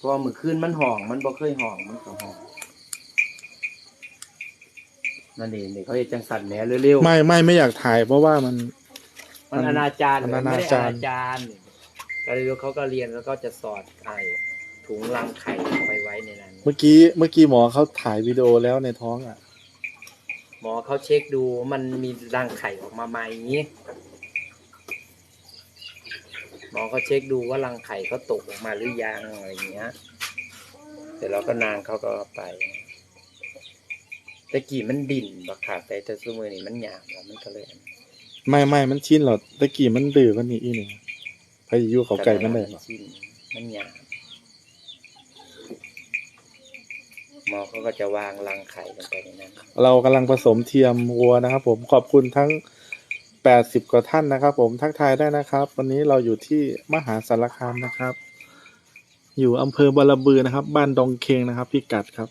เพราะว่ามือคืนมันห่อง มันบ่เคยห่องมันก็ห่องนั่นเองเด็กเขาจะจังสันแหม่เร็วๆไม่ไม่ไม่อยากถ่าย เพราะว่ามัน มันอนาจารมันอนาไม่ได้จารอนาจารก็เลยเขาก็เรียนแล้วก็จะสอดไข่ถุงรังไข่ไปไว้ในนั้น เมื่อกี้เมื่อกี้หมอเขาถ่ายวิดีโอแล้วในท้องอะ หมอเขาเช็คดูมันมีรังไข่ออกมาไหมหม อเขาเช็คดูว่ารังไข่เขาตกออกมาหรือยังอะไรอย่างเงี้ยเสร็จแล้วก็นางเขาก็ไปตะกี้มันดิ่นบักขาดไปแต่สมือนี่มันหยาบแล้วมันก็เลยไม่ไม่มันชินหรอตะกี้มันดื้อกันนี่อีหนึ่งพยายุเขาไก่มันได้หรอชิ้นมันหยาบหมอเขาก็จะวางรังไข่ลงไปในนั้นเรากำลังผสมเทียมวัวนะครับผมขอบคุณทั้ง แปดสิบกว่าท่านนะครับ ผมทักทายได้นะครับ วันนี้เราอยู่ที่มหาสารคามนะครับ อยู่อำเภอบารบือนะครับ บ้านดองเคงนะครับพี่กัดครับ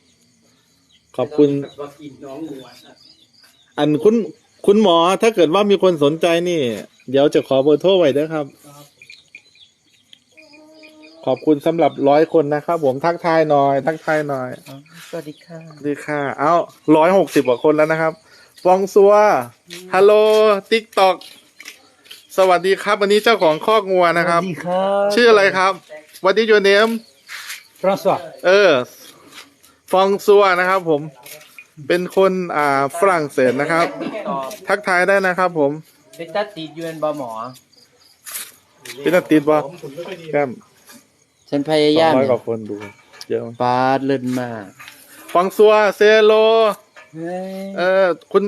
ขอบคุณก็กินน้องงัวอันคุณคุณหมอถ้าเกิดว่ามีคนสนใจนี่ เดี๋ยวจะขอเบอร์โทรไว้ด้วยครับ ขอบคุณสำหรับร้อยคนนะครับผมทักทายหน่อย ทักทายหน่อยสวัสดีค่ะ ดีค่ะ เอ้าร้อยหกสิบกว่าคนแล้วนะครับ ฟองซัวฮัลโหลติ๊กตอกสวัสดีครับ วันนี้เจ้าของคอกงัวนะครับ สวัสดีครับชื่ออะไรครับ What is your name ฟรานซัวเออ ฟองซัวนะครับผม เป็นคนอ่าฝรั่งเศสนะครับ ตอบทักทายได้นะครับผม เป็นตัดติดยูเอ็นบอหมอ เป็นอาติดวะแก้ม ฉันพสยาองยามร้อยกว่าคนดูเยอะมากปาดเลินมากฟองซัวเซโลเฮ้ยเออ คุณ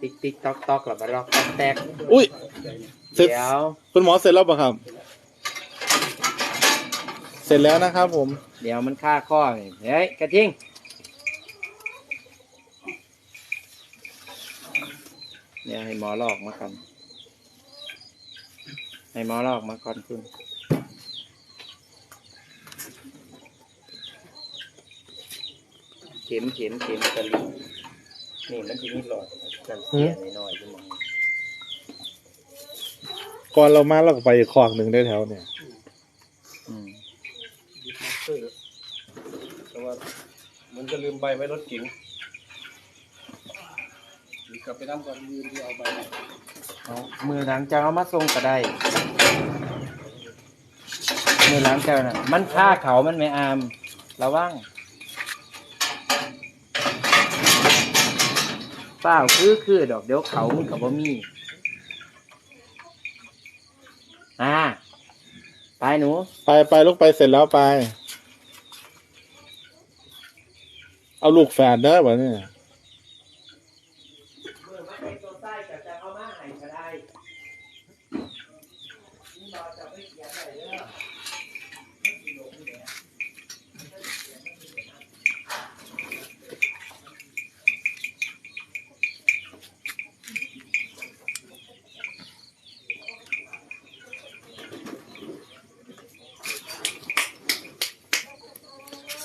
ติ๊กติ๊กตอกตอกหลับมาลอกตอกแตก อุ้ยเสร็จเดี๋ยวคุณหมอเสร็จแล้วปะครับ เสร็จแล้วนะครับผม เดี๋ยวมันฆ่าข้อนี่เฮ้ยกระทิงเดี๋ยวให้หมอลอกมาก่อน ให้หมอลอกมาก่อนคุณเข็มเข็มเข็มตะลิงนี่มันจะมีหลอดน้ำเสียน้อยๆที่มองก่อนเรามาเราก็ไปอีกคอกหนึ่งได้แถวเนี่ยอืมแต่ว่ามันจะลืมใบไว้รถเก๋งหรือ กลับไปน้ำก่อนลืมที่เอาไว้เอามือหลังจากเอามาส่งก็ได้ มือหลังจากน่ะ มันฆ่าเขามันไม่อาม ระวังเปล่าคือคือดอกเดี๋ยวเขามันกับบ่มีอ่าไปหนูไปไปลูกไปเสร็จแล้วไป เอาลูกแฝดได้ป่ะเนี่ย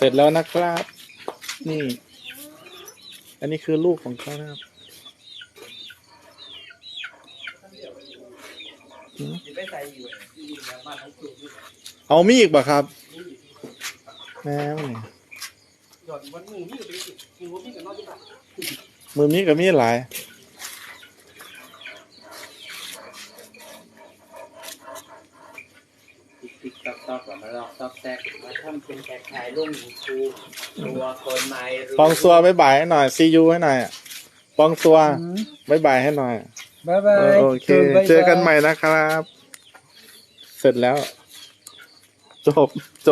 สร็จแล้วนะครับ นี่ อันนี้คือลูกของเขานะครับหืมเอามีอีกป่ะครับแม่มันนี่หย่อนวันมือมีไปสิกินหัวมีกับนอกที่บ้านมือมีกับมีหลาย ติ๊กติ๊กต อกตอกมาลอกตอกแตกมาทำเป็นแขกขายร่มหญิงครูตัวคนไม่รู้ฟองซัวบายบายให้หน่อยซียูให้หน่อยฟองซัวบายบายให้หน่อยบายบายโอเคเจอกันใหม่นะครับ เสร็จแล้ว จบจบ